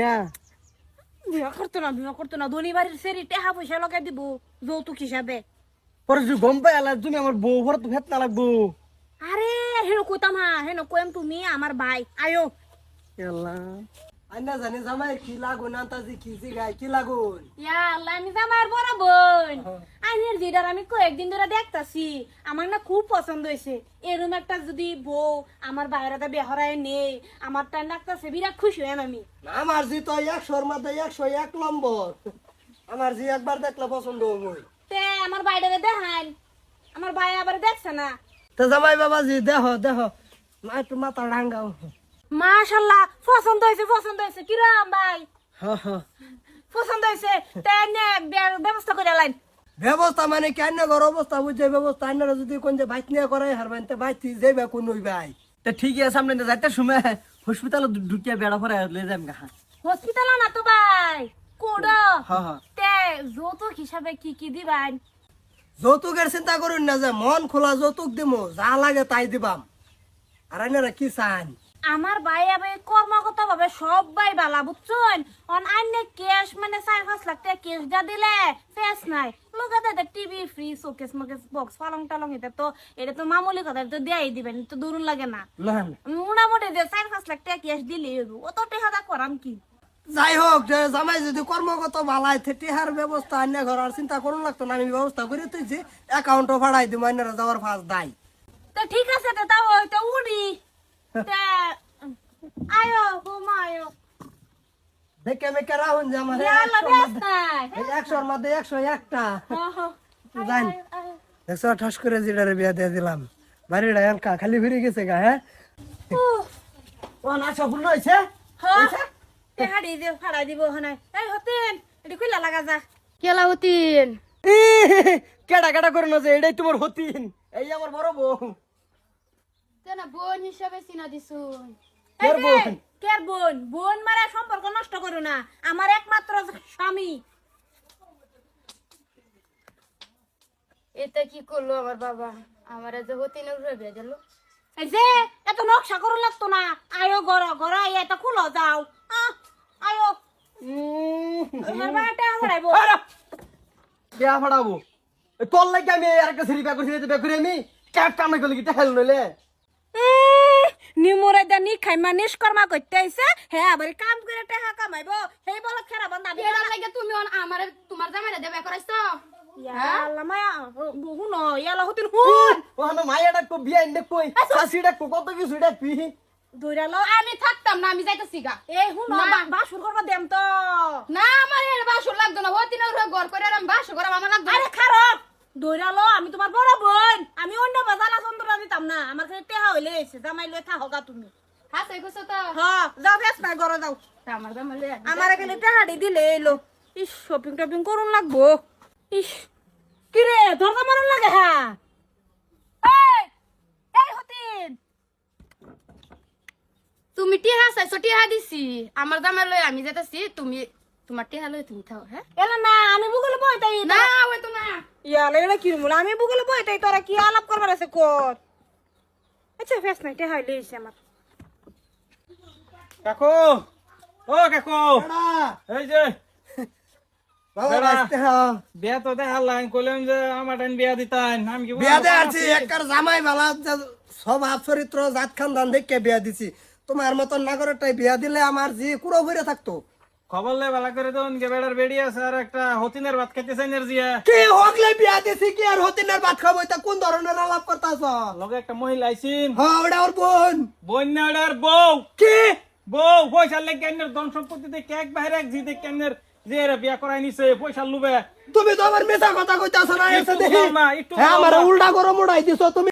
না। বিয়া করতো না বিয়া করতো না। ধনী বাড়ির সেরি টেহা পয়সা লগাই দিব যৌতুক হিসাবে। পরে যদি গম পাই আলা তুমি আমার বউ ভরে তো ভেত না লাগবো। আরে হেন কইতাম হা হেন কইম তুমি আমার ভাই। আয়ো। এলা আন্না জানি জামাই কি লাগুন আন্তাজি কি জিগাই কি লাগুন? ইয়া আল্লাহ আমি আমার বড় বোন। আইনের যেটার আমি কয়েকদিন ধরে দেখতাছি। আমার না খুব পছন্দ হয়েছে। এরকম একটা যদি বউ আমার বাইরেটা বেহরায় নেই আমার টাইম লাগতেছে বিরাট খুশি হইম আমি। আমার জি তো একশোর মধ্যে একশো এক নম্বর। আমার জি একবার দেখলে পছন্দ হবই। তে আমার বাইরে দেখান। আমার ভাই আবার দেখছে না। তো জামাই বাবা জি দেহ দেহ। মা একটু মাথা ডাঙ্গাও মাশাল্লাহ পছন্দ হয়েছে পছন্দ হয়েছে। কিরম ভাই? হ্যাঁ হ্যাঁ। পছন্দ হয়েছে। তে নে বিয়ার ব্যবস্থা করে লাইন। ব্যবস্থা মানে কেন ঘর অবস্থা বুঝছে ব্যবস্থা আইনারা যদি কোন যে বাইক নিয়ে করে হারবেন তো বাইক যাইবে কোন ওই ভাই তা ঠিক আছে সামনে যাইতে সময় হসপিটালে ঢুকিয়ে বেড়া পরে লয়ে যাম গা। হসপিটাল না তো ভাই কোড। হ্যাঁ হ্যাঁ। তে যৌতুক হিসাবে কি কি দিবান যৌতুকের চিন্তা করুন না যে মন খোলা যৌতুক দিমু যা লাগে তাই দিবাম। আর আইনারা কি চান? আমার ভাই আবার কর্মগত ভাবে সবাই বালা বুঝছেন? অন আইনে ক্যাশ মানে চার পাঁচ লাখ টাকা ক্যাশ যা দিলে ফেস নাই। লোকে তাদের টিভি ফ্রি শোকেস মোকেস বক্স পালং টালং এটা তো এটা তো মামুলি কথা তো দেয়াই দিবেন তো দূরুন লাগে না। মোটামুটি যে চার পাঁচ লাখ টাকা ক্যাশ দিলে অত টাকা করাম কি? যাই হোক জামাই যদি কর্মগত বালাই টেহার ব্যবস্থা আইনা ঘর আর চিন্তা করুন লাগতো না আমি ব্যবস্থা করে তুইছি অ্যাকাউন্টও ভাড়াই দিব আইনারা যাওয়ার ফাঁস দাই। তো ঠিক আছে তো তাও উড়ি। তে আয়ো বোমা আয়ো। দেখে মেকে রাহুন যে আমার একশোর মধ্যে- একশো একটা। জান। ঠাস করে জিডারে বিয়া দিয়ে দিলাম। বাড়িটা এনকা খালি ফিরে গেছে গা হ্যাঁ? ও না সফল হয়েছে হ্যাঁ। হাড়ি দিয়ে ফাড়া দিব হনাই এই হতেন এটি কইলা লাগা যা। কেলা হতিন? কেডা কেডা করে না যে এটাই তোমার হতিন। এই আমার বড় বউ। না বোন হিসাবে চিনা দিছুন। কের বোন? কের বোন। বোন মারা সম্পর্ক নষ্ট করো না। আমার একমাত্র স্বামী। এটা কি করল আমার বাবা? আমার যে হতিনের উপরে বিয়ে দিল। এই যে এত নকশা করো লাগতো না। আয়ো গড় গড় এটা খুলো যাও আয়ো। আমার বিয়া তোর লাগে আমি আরেকটা সিঁড়ি ব্যাগ করছি ব্যাগ করে আমি। ক্যাট কামে গেলে কি? হেল নইলে। নিমুরে দা নি খাইমা নিষ্কর্মা করতে আইছে হে আবার কাম করে টাকা কামাইবো সেই বলত খেরা বান্দা এর লাগে তুমি অন- আমারে তোমার জামাইরে দেবে করাইছো? ডাকবি দৌড়ালো আমি থাকতাম না আমি যাইতেছি গা। এই হুন। বাসুর করবা দেম তো। না আমার বাসর লাগতো না হতিনের উপরে ঘর করে আমি বাসর করাম আমার লাগতো আরে খারাপ। দৌড়ালো আমি তোমার বড় বোন। আমি অন্য বাজালা চন্দ্রা দিতাম না। আমার কাছে টেহা হইলে এসে জামাই লই থাকা তুমি। হ্যাঁ সেই কইছো তো। হ্যাঁ যাও ফেস নাই ঘরে যাও। তা আমার জামাই লইয়া দিছে। আমার এখানে টেহাড়ি দিলে এলো। ইস শপিং টপিং করুন লাগবো। ইস কিরে দরজা মারুন লাগে হ্যাঁ এই এই তুমি টিহা চাইছো টিহা দিছি। আমার জামাই লই আমি যাইতেছি তুমি তোমার টিহা লই তুমি থাও হ্যাঁ? এলা না আমি বুগলে বইতাই না ওই তো না ইয়ালে এটা কি মুলা আমি বুগলে বইতাই তোরা কি আলাপ করবার আছে কর। আচ্ছা ফেস নাই টেহা আমার। কাকু ও কাকু এই যে হ্যাঁ। বিয়া তো দেখালাম কইলাম যে আমার টাইম বিয়া দিতাম আমি কি বিয়া দে আছি একবার জামাই বালা স্বভাব চরিত্র জাত খানদান দেখে বিয়া দিছি। তোমার মতন নাগরটাই বিয়া দিলে আমার জি কুড়ো ভরে থাকতো। খবর লে ভালো করে দেন গে বেড়ি আছে আর একটা হতিনের ভাত খাইতে চাই জিয়া। কি হকলে বিয়া দিছি কি আর হতিনের ভাত খাব? এটা কোন ধরনের আলাপ করতাছ? লগে একটা মহিলা আইছিন। হ্যাঁ ওটা ওর বোন। বন্যাড়ার বউ। কি? বউ পয়সা লেগে কেনের ধন সম্পত্তিতে কেক বাইরে এক জিতে কেনের যে এরা বিয়া করাই নিছে পয়সা লুবে তুমি তো আমার মেশা কথা কইতাছ না এসে দেখি। হ্যাঁ আমার উল্টা গরম উড়াই দিছো তুমি